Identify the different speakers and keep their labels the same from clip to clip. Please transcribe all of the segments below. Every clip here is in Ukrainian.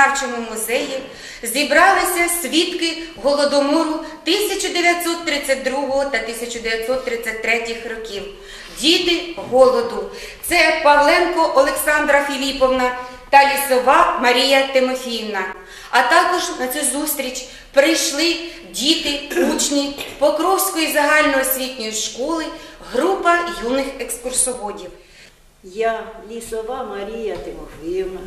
Speaker 1: історико-краєзнавчому музеї зібралися свідки голодомору 1932 та 1933 років. Діти голоду. Це Павленко Олександра Філіповна та Лісова Марія Тимофіївна. А також на цю зустріч прийшли діти, учні Покровської загальноосвітньої школи, група юних екскурсоводів.
Speaker 2: Я, лісова Марія Тимофіївна,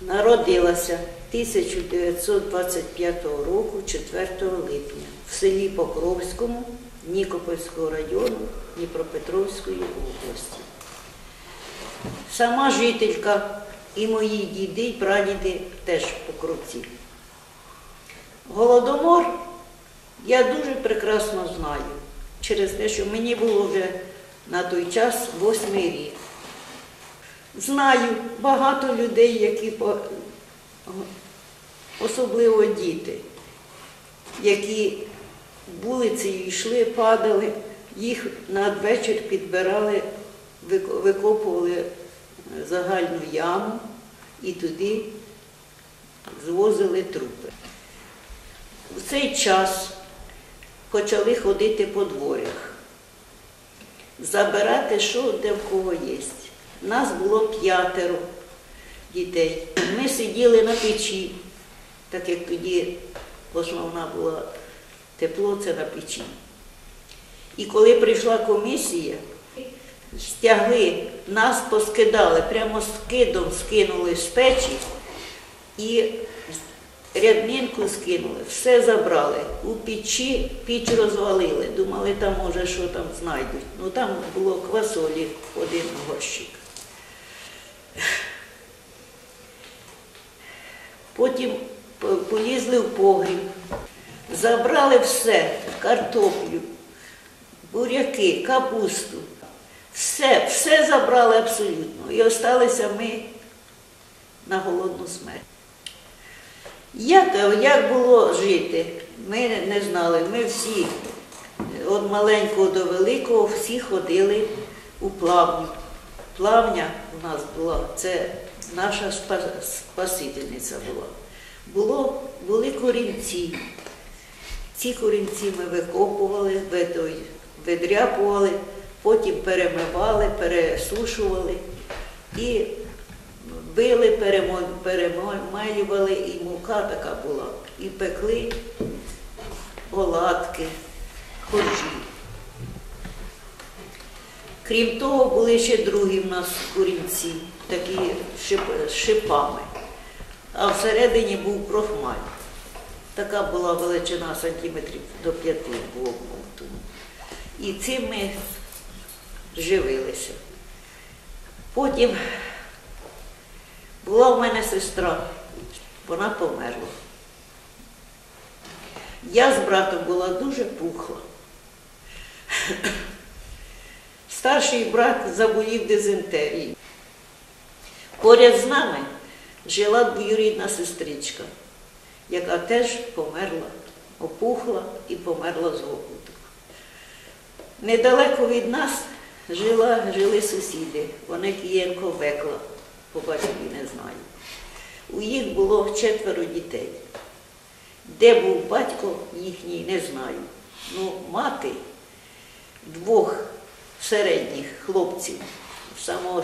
Speaker 2: народилася 1925 року, 4 липня, в селі Покровському Нікопольського району Дніпропетровської області. Сама жителька і мої діди й прадіди теж покровці. Голодомор я дуже прекрасно знаю через те, що мені було вже на той час восьмий рік. Знаю багато людей, які особливо діти, які вулицею йшли, падали, їх надвечір підбирали, викопували загальну яму і туди звозили трупи. В цей час почали ходити по дворях, забирати, що де в кого є. Нас було п'ятеро дітей. Ми сиділи на печі, так як тоді основна була тепло, це на печі. І коли прийшла комісія, стягли, нас поскидали, прямо скидом скинули з печі і ряднинку скинули, все забрали. У печі піч розвалили. Думали, там може що там знайдуть. Ну там було квасолі один горщик. Потім по- полізли в погріб, забрали все, картоплю, буряки, капусту. Все, все забрали абсолютно. І осталися ми на голодну смерть. Як, як було жити? Ми не знали. Ми всі від маленького до великого всі ходили у плавню. Плавня у нас була, це наша спа- спасительниця була. Було, були корінці. Ці корінці ми викопували, видряпували, потім перемивали, пересушували і били, перемалювали, і мука така була. І пекли оладки, коржі. Крім того, були ще другі в нас курінці, такі з шипами. А всередині був крохмаль. Така була величина сантиметрів до п'яти було тому. І цим ми живилися. Потім була в мене сестра, вона померла. Я з братом була дуже пухла. Старший брат заболів дизентерією. Поряд з нами жила двоюрідна сестричка, яка теж померла, опухла і померла з голоду. Недалеко від нас жила, жили сусіди, вони Кієнко Векла, по батькові не знаю. У їх було четверо дітей. Де був батько їхній, не знаю. Ну, мати двох середніх хлопців, саму,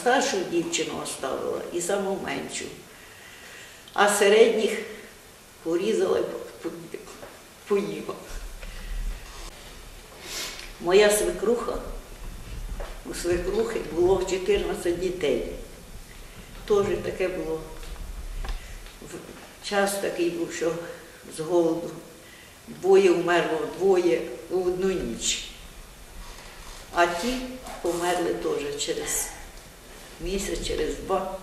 Speaker 2: старшу дівчину оставила і саму меншу. А середніх порізала і по- по- поїла. Моя свекруха, у свекрухи було 14 дітей. Теж таке було. Час такий був, що з голоду двоє вмерло, двоє у одну ніч. А ті померли теж через місяць, через два,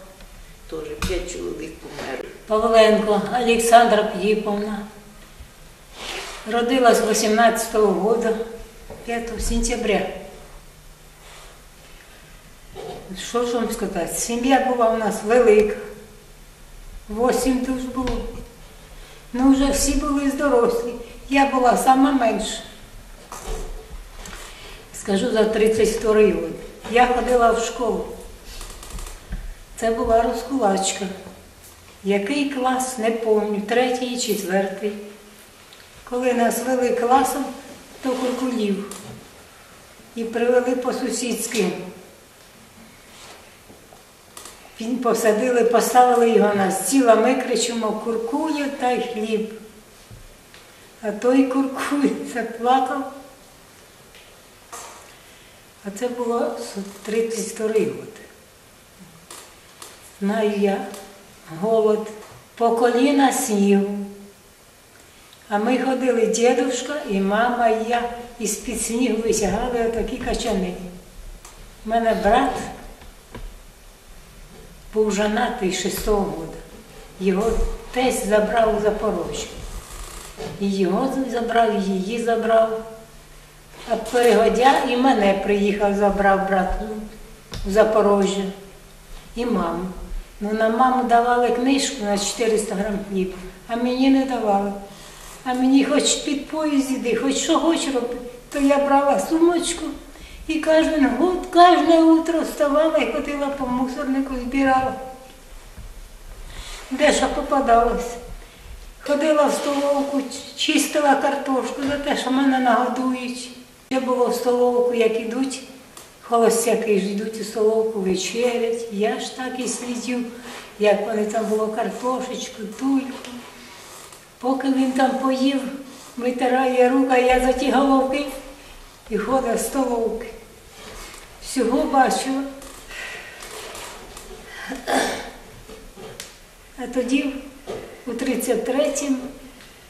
Speaker 2: теж п'ять чоловік померли.
Speaker 3: Павленко Александра П'їповна. Родилась 18 -го года, 5 сентября. Що ж вам сказати? Сім'я була у нас велика. Восім душ було. Ну, вже всі були дорослі. Я була сама менша. Скажу за 32 рік. я ходила в школу. Це була розкулачка. Який клас, не пам'ятаю, третій, четвертий. Коли нас вели класом до куркулів і привели по сусідським. Він посадили, поставили його на стіл, а ми кричимо куркую та й хліб. А той куркуй заплакав. А це було 32 год. Знаю я голод, по коліна снігу. А ми ходили дідушка і мама, і я із під снігу витягали отакі качани. У мене брат був жанатий шестого года. Його тесть забрав у Запорожжя. І його забрав, і її забрав. Перегодя і мене приїхав, забрав брат у Запорожжя. І маму. Ну, на маму давали книжку на 400 грам хліба, а мені не давали. А мені хоч під поїзд іди, хоч що хоч роби, то я брала сумочку і кожен год, кожне утро вставала і ходила по мусорнику, збирала. Де що попадалось. Ходила в столовку, чистила картошку за те, що мене нагодують. Ще було в столовку, як ідуть, холостяки ж йдуть у столовку вечерять. Я ж так і слідів, як вони там було картошечку, тульку. Поки він там поїв, витирає рука, я за ті головки і ходить в столовки. Всього бачила. А тоді, у 33-му,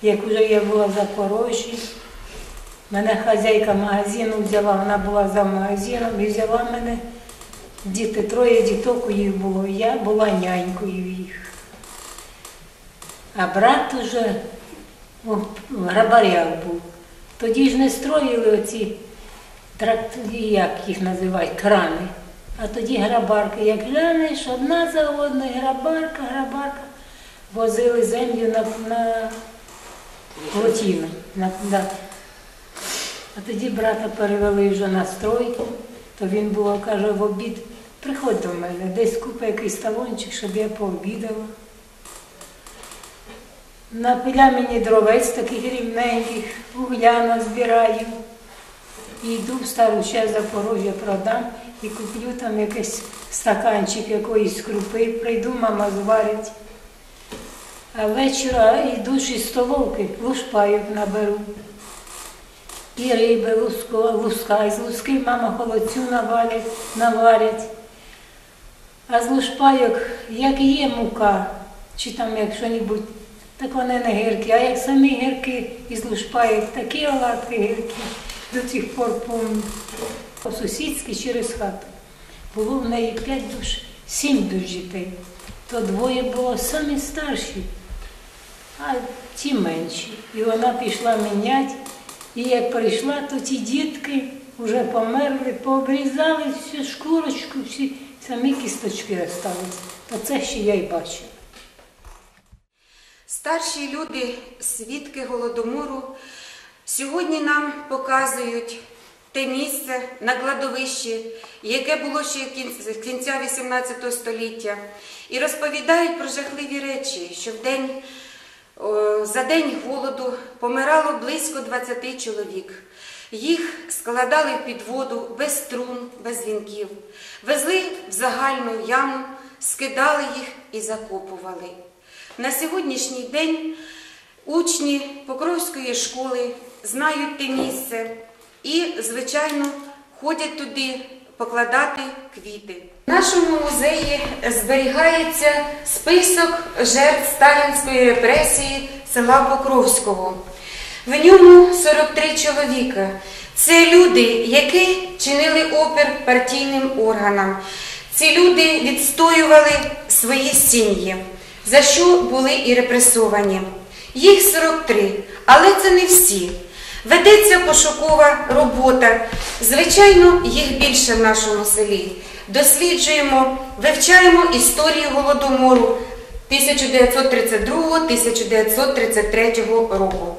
Speaker 3: як вже я була в Запорожжі, мене хазяйка магазину взяла, вона була за магазином і взяла мене. Діти, троє діток у їх було, я була нянькою їх. А брат уже о, грабарях був. Тоді ж не строїли оці трактори, як їх називають, крани. А тоді грабарки. Як глянеш, одна за одною грабарка, грабарка. Возили землю на, на плотіну. На, да. А тоді брата перевели вже на стройку, то він було, каже, в обід, приходь до мене, десь купи якийсь талончик, щоб я пообідала. Напиля мені дровець таких рівненьких, вугля назбираю. І йду в стару ще Запорожжя продам і куплю там якийсь стаканчик якоїсь крупи, прийду, мама зварить. А вечора йду із столовки, лушпайок наберу. І риби, луско, луска, і з луски мама холодцю навалять, наварять. А з лушпайок, як є мука, чи там як що-небудь, так вони не гіркі. А як самі гірки із лушпайок, такі оладки гіркі, до цих пор. По сусідськи через хату. Було в неї п'ять душ, сім душ дітей. То двоє було самі старші, а ті менші. І вона пішла міняти. І як прийшла, то ті дітки вже померли, пообрізали всю шкурочку, всі самі кісточки залишились. То це ще я й бачила.
Speaker 1: Старші люди, свідки голодомору, сьогодні нам показують те місце на кладовищі, яке було ще з кінця XVIII століття, і розповідають про жахливі речі, що в день, за день голоду помирало близько 20 чоловік. Їх складали в підводу без струн, без вінків, везли в загальну яму, скидали їх і закопували. На сьогоднішній день учні Покровської школи знають те місце і, звичайно, ходять туди покладати квіти. В нашому музеї зберігається список жертв сталінської репресії села Покровського. В ньому 43 чоловіка. Це люди, які чинили опір партійним органам. Ці люди відстоювали свої сім'ї за що були і репресовані. Їх 43, але це не всі. Ведеться пошукова робота. Звичайно, їх більше в нашому селі. Досліджуємо, вивчаємо історію голодомору 1932-1933 року.